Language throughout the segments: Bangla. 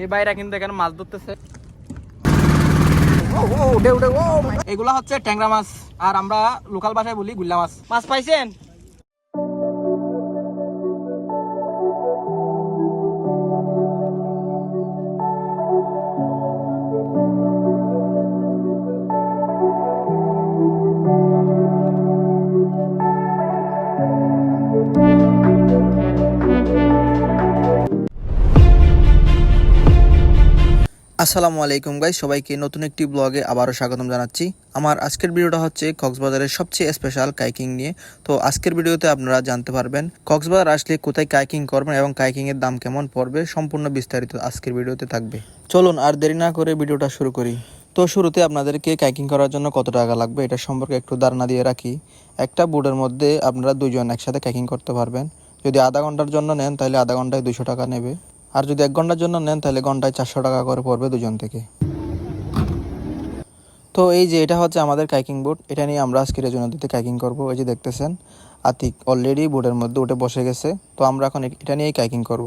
এই বাইরা কিন্তু এখানে মাছ ধরতেছে। ও, ও, উঠে উঠে ও এগুলা হচ্ছে ট্যাংরা মাছ আর আমরা লোকাল ভাষায় বলি গুল্লা মাছ। মাছ পাইছেন? আসসালামু আলাইকুম গাই সবাইকে নতুন একটি ব্লগে আবারও স্বাগতম জানাচ্ছি। আমার আজকের ভিডিওটা হচ্ছে কক্সবাজারের সবচেয়ে স্পেশাল কাইকিং নিয়ে। তো আজকের ভিডিওতে আপনারা জানতে পারবেন কক্সবাজার আসলে কোথায় কাইকিং করবেন এবং কাইকিং এর দাম কেমন পড়বে সম্পূর্ণ বিস্তারিত আজকের ভিডিওতে থাকবে। চলুন আর দেরি না করে ভিডিওটা শুরু করি। তো শুরুতে আপনাদেরকে কাইকিং করার জন্য কত টাকা লাগবে এটা সম্পর্কে একটু ধারণা দিয়ে রাখি। একটা বোর্ডের মধ্যে আপনারা দুজন একসাথে কাইকিং করতে পারবেন। যদি আধা ঘণ্টার জন্য নেন তাহলে আধা ঘন্টায় দুশো টাকা নেবে। আর যদি এক ঘণ্টার জন্য নেন, তাহলে ঘন্টায় চারশো টাকা করে পড়বে দুজন থেকে। তো এই যে, এটা হচ্ছে আমাদের কাইকিং বোট। এটা নিয়ে আমরা আজকে রেজু নদীতে কাইকিং করব। এই যে দেখতেছেন, আতিক অলরেডি বোটের মধ্যে উঠে বসে গেছে। তো আমরা এখন এটা নিয়েই কাইকিং করব।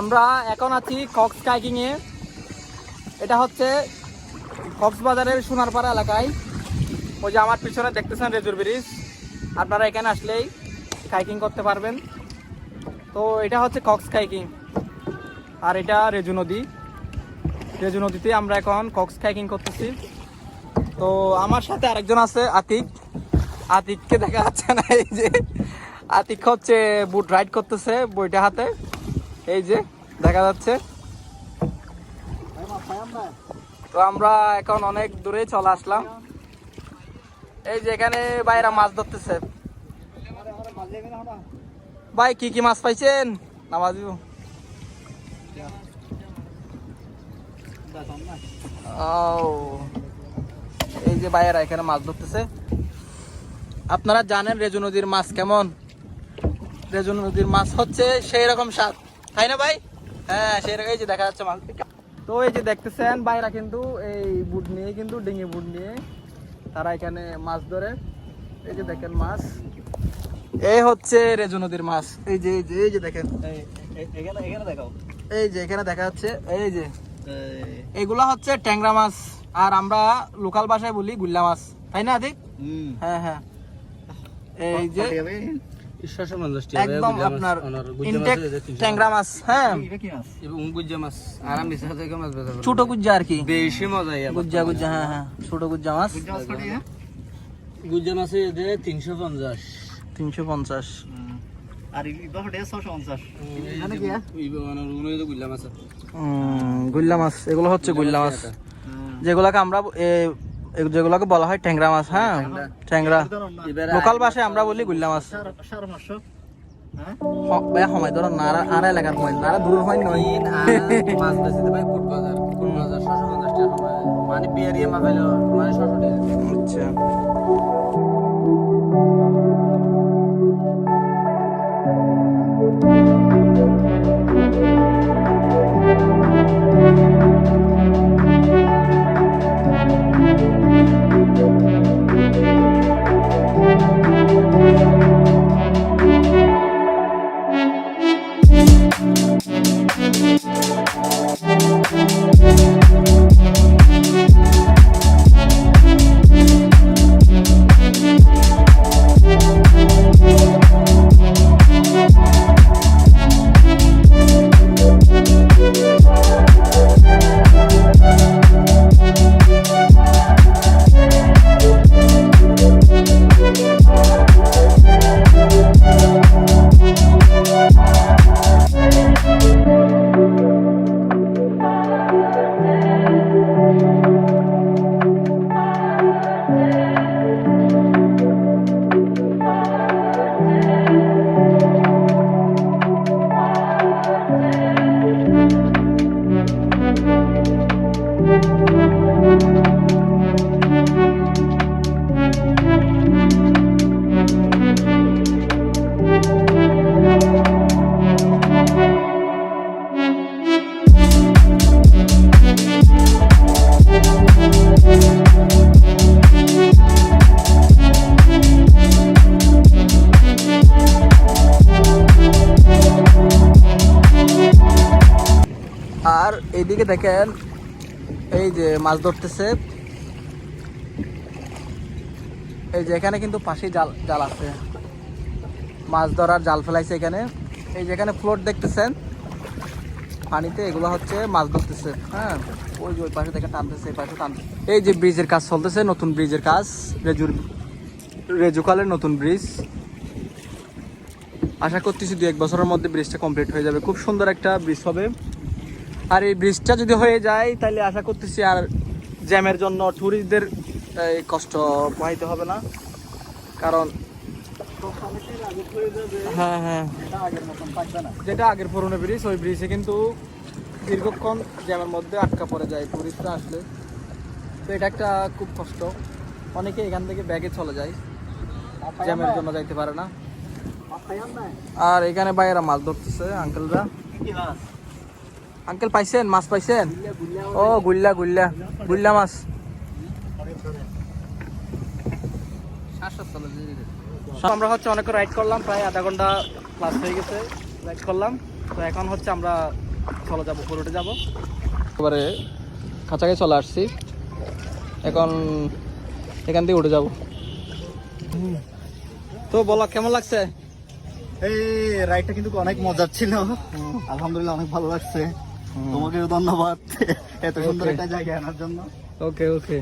আমরা এখন আছি কক্স কাইকিং এ এটা হচ্ছে কক্সবাজারের সোনারপাড়া এলাকায়। ওই যে আমার পিছনে দেখতেছেন রেজুর ব্রিজ। আপনারা এখানে আসলেই কাইকিং করতে পারবেন। তো এটা হচ্ছে কক্স কাইকিং আর এটা রেজু নদী। রেজু নদীতে আমরা এখন কক্স কাইকিং করতেছি। তো আমার সাথে আরেকজন আছে, আতিক। আতিককে দেখা যাচ্ছে না, এই যে। আতিক হচ্ছে বুট রাইড করতেছে বইটা হাতে। এই যে, দেখা যাচ্ছে। তো আমরা এখন অনেক দূরে চলে আসলাম। এই যে এখানে বাইরা মাছ ধরতেছে। ভাই, কি কি মাছ পাইছেন? নামাজ এই যে ভাইয়েরা এখানে মাছ ধরতেছে। আপনারা জানেন রেজু নদীর মাছ কেমন? রেজু নদীর মাছ হচ্ছে সেই রকম স্বাদ। তাই না ভাই? হ্যাঁ সেই রকম এই যে দেখা যাচ্ছে মাছ। তো এই যে দেখতেছেন ভাইরা কিন্তু এই বুট নিয়ে, কিন্তু ডিঙি বুট নিয়ে তারা এখানে মাছ ধরে। এই যে দেখেন মাছ। এই হচ্ছে রেজু নদীর মাছ। এই যে এই যে এই যে দেখেন। এখানে এখানে দেখাও। এই যে এখানে দেখা যাচ্ছে। এই যে। এগুলা হচ্ছে ট্যাংরা মাছ। আর আমরা লোকাল ভাষায় বলি গুল্লা মাছ। তাই না আদিক? হ্যাঁ হ্যাঁ। এই যে একদম আপনার ইনটেক ট্যাংরা মাছ হ্যাঁ। এটা কি মাছ। এবং গুজ্জা মাছ আরাম বেশি মাছ বেচা ছোট গুজ্জা আর কি। বেশি মজা গুজ্জা গুজ্জা হ্যাঁ হ্যাঁ ছোট গুজ্জা মাছ। গুজ্জা মাছে এতে তিনশো পঞ্চাশ। তিনশো পঞ্চাশ। আর ইবা হটে 650 এখানে কি গুল্লা মাছ গুল্লা মাছ এগুলো হচ্ছে গুল্লা মাছ। যেগুলাকে আমরা যেগুলাকে বলা হয় ট্যাংরা মাছ হ্যাঁ? ট্যাংরা। লোকাল ভাষায় আমরা বলি গুল্লা মাছ। হ্যাঁ? হ- ভাই সময় ধরো নারা আর এলাকার সময় নারা দূর হয় নয়। মাছ বেচতে ভাই ফুট বাজার ফুট বাজার ছশো পঞ্চাশ টাকা। মানে বিয়ারিয়া মাছ মানে ছশো টাকা। আচ্ছা। এইদিকে দেখেন, এই যে মাছ ধরতেছে। এই যে এখানে কিন্তু পাশে জাল জাল আছে। মাছ ধরার জাল ফেলাইছে এখানে। এই যেখানে ফ্লোট দেখতেছেন, পানিতে এগুলো হচ্ছে মাছ ধরতেছে। হ্যাঁ ওই ওই পাশে দেখে টানতেছে, এই পাশে টানতেছে। এই যে ব্রিজের কাজ চলতেছে, নতুন ব্রিজের কাজ। রেজুর, রেজুকালের নতুন ব্রিজ। আশা করতেছি দু এক বছরের মধ্যে ব্রিজটা কমপ্লিট হয়ে যাবে। খুব সুন্দর একটা ব্রিজ হবে। আর এই ব্রিজটা যদি হয়ে যায়, তাহলে আশা করতেছি আর জ্যামের জন্য ট্যুরিস্টদের কষ্ট পোহাইতে হবে না। কারণ হ্যাঁ হ্যাঁ। যেটা আগের পুরনো ব্রিজ ওই ব্রিজে কিন্তু দীর্ঘক্ষণ জ্যামের মধ্যে আটকা পড়ে যায় টুরিস্টরা আসলে। তো এটা একটা খুব কষ্ট। অনেকে এখান থেকে ব্যাগে চলে যায়। জ্যামের জন্য যাইতে পারে না। আর এখানে বাইরা মাছ ধরতেছে আঙ্কেলরা আঙ্কেল পাইছেন মাছ পাইছেন? ও গুল্লা গুল্লা। গুল্লা মাছ। আমরা হচ্ছে অনেক রাইড করলাম প্রায় আধা ঘণ্টা ক্লাস হয়ে গেছে রাইড করলাম। তো এখন হচ্ছে আমরা চলে যাব পুরোটে যাব। এবারে কাছাকাছি চলে আসছি। এখন এখান থেকে উঠে যাব। তো বলো কেমন লাগছে? এই রাইডটা কিন্তু অনেক মজার ছিল। আলহামদুলিল্লাহ অনেক ভালো লাগছে। তোমাকেও ধন্যবাদ। এত সুন্দর একটা জায়গায় আনার জন্য। ওকে ওকে